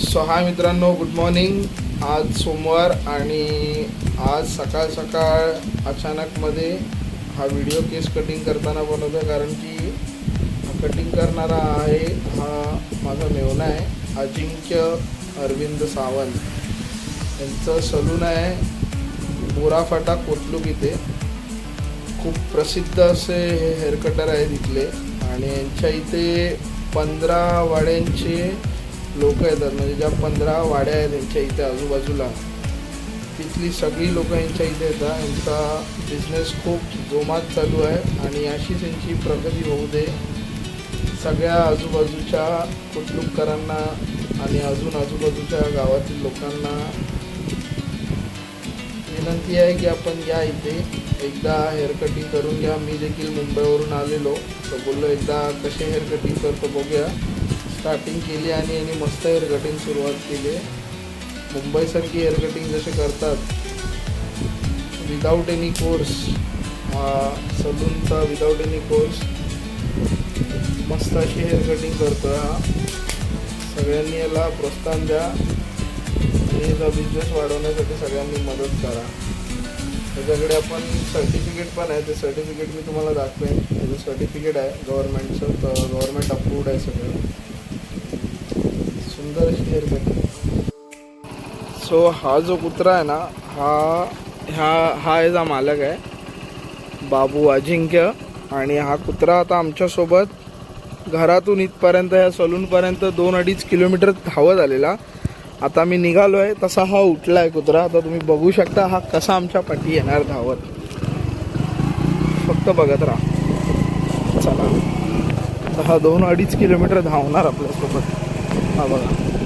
So हाय मित्रांनो good morning आज सोमवार आणि आज सकाळ सकाळ अचानकमध्ये हा व्हिडिओ केस कटिंग करताना बनवतो कारण की कटिंग करणारा आहे हा माझा मेवना आहे अजिंक्य अरविंद सावंत. यांचं सलून आहे बोराफाटा कोटलूक इथे. खूप प्रसिद्ध असे हे हेअर कटर आहेत इथले. आणि यांच्या इथे पंधरा वाड्यांचे लोक येतात. म्हणजे ज्या पंधरा वाड्या आहेत यांच्या इथे आजूबाजूला तिथली सगळी लोक यांच्या इथे येतात. यांचा बिझनेस खूप जोमात चालू आहे आणि अशीच यांची प्रगती होऊ दे. सगळ्या आजूबाजूच्या कुटुंबकरांना आणि अजून आजूबाजूच्या गावातील लोकांना विनंती आहे की आपण या इथे एकदा हेअर कटिंग करून घ्या. मी देखील मुंबईवरून आलेलो तर बोललो एकदा कसे हेअर कटिंग करतो बघूया. स्टार्टिंग केली आणि यांनी मस्त हेअर कटिंग सुरुवात केली. मुंबईसारखी हेअर कटिंग जसे करतात विदाऊट एनी कोर्स सलूनचा विदाऊट एनी कोर्स मस्त अशी हेअर कटिंग करतो. हा सगळ्यांनी याला प्रोत्साहन द्या आणि याचा बिझनेस वाढवण्यासाठी सगळ्यांनी मदत करा. त्याच्याकडे आपण सर्टिफिकेट पण आहे ते सर्टिफिकेट मी तुम्हाला दाखवेन. त्याचं सर्टिफिकेट आहे गव्हर्मेंटचं तर गव्हर्मेंट अप्रूव्ड आहे सगळं. सुंदर अशी हेअर कटिंग सो हा जो कुत्रा आहे ना हा ह्या हा याचा मालक आहे. बाबू अजिंक्य. आणि हा कुत्रा आता आमच्यासोबत घरातून इथपर्यंत या सलूनपर्यंत दोन अडीच किलोमीटर धावत आलेला. आता मी निघालो आहे तसा हा उठला आहे कुत्रा. आता तुम्ही बघू शकता हा कसा आमच्या पाठी येणार धावत. फक्त बघत राहा. चला. तर हा दोन अडीच किलोमीटर धावणार आपल्यासोबत. बघा.